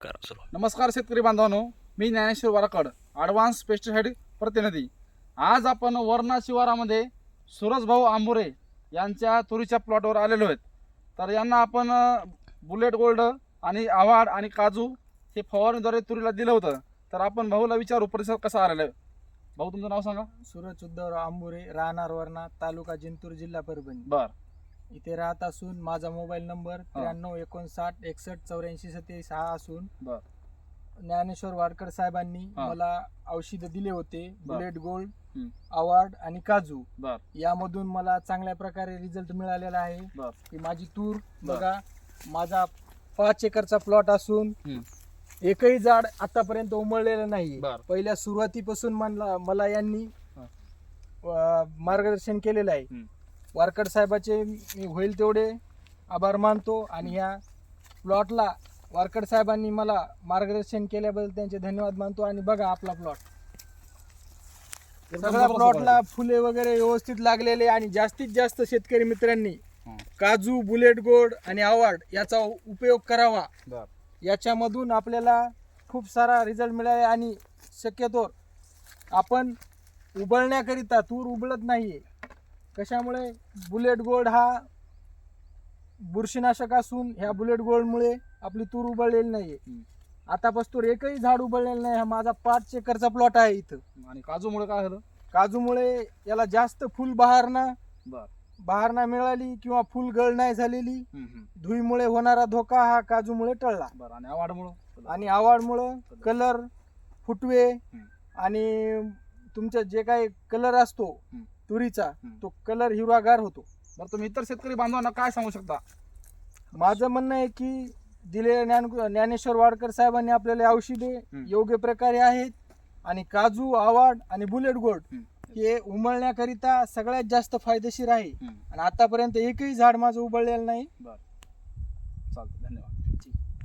करा सुरू नमस्कार शेतकरी बांधवांनो मी ज्ञानेश्वर वाराकड ॲडव्हान्स पेस्टिसाईड प्रतिनिधी. आज आपण वर्णा शिवारामध्ये सूरज भाऊ आंबुरे यांच्या तुरीच्या प्लॉटवर आलेलो आहेत. तर यांना आपण बुलेट गोल्ड आणि आव्हाड आणि काजू हे फवारणीद्वारे तुरीला दिलं होतं. तर आपण भाऊला विचारू परिसर कसा आलेला आहे? भाऊ तुमचं नाव सांगा. सूरज उद्धवराव आंबुरे राहणार वर्णा तालुका जिंतूर जिल्हा परभणी. बर. इथे राहत असून माझा मोबाईल नंबर त्र्याण्णव एकोणसाठ एकसष्ट चौऱ्याऐंशी सत्तेचाळीस हा असून बर ज्ञानेश्वर वाडकर साहेबांनी हा. मला औषधं दिले होते बर. बुलेट गोल्ड हम्म. अवॉर्ड आणि काजू बर यामधून मला चांगल्या प्रकारे रिझल्ट मिळालेला आहे बर की माझी तूर बर. बघा माझा पाच एकरचा प्लॉट असून हम्म. एकही झाड आतापर्यंत उमळलेलं नाही बर. पहिल्या सुरुवातीपासून मला मला यांनी हा. अं, मार्गदर्शन केलेलं आहे हम्म. वारकड साहेबाचे मी होईल तेवढे आभार मानतो आणि ह्या प्लॉटला वारकड साहेबांनी मला मार्गदर्शन केल्याबद्दल त्यांचे धन्यवाद मानतो आणि बघा आपला प्लॉट. सगळ्या प्लॉटला फुले वगैरे व्यवस्थित लागलेले आणि जास्तीत जास्त शेतकरी मित्रांनी. काजू बुलेट गोड आणि आवाड याचा उपयोग करावा. याच्यामधून आपल्याला खूप सारा रिझल्ट मिळाला आणि शक्यतो आपण उबळण्याकरिता तूर उबळत नाहीये. कशामुळे? बुलेट गोल्ड हा बुरशीनाशक असून ह्या बुलेट गोल्डमुळे आपली तूर उबळलेली नाहीये. आतापासून एकही झाड उबळलेलं नाही. हा माझा पाच एकरचा प्लॉट आहे इथं. आणि काजूमुळे काय झालं? काजूमुळे याला जास्त फुल बहारणा बहारणा मिळाली किंवा फुल गळ नाही झालेली. धुईमुळे होणारा धोका हा काजूमुळे टळला. आणि आवाडमुळं? आणि आवाडमुळं कलर. फुटवे आणि तुमचं जे काही कलर असतो. तुरीचा. तो कलर हिरवागार होतो बरं तुम्ही इतर शेतकरी बांधवांना काय सांगू शकता माझं म्हणणं आहे की दिलेल्या ज्ञान ज्ञानेश्वर वाडकर साहेबांनी आपल्याला औषधे. योग्य प्रकारे आहेत आणि काजू आवाड आणि बुलेट गोल्ड हम्म. हे उमळण्याकरिता सगळ्यात जास्त फायदेशीर आहे. आणि आतापर्यंत एकही झाड माझं उबळलेलं नाही चालतं धन्यवाद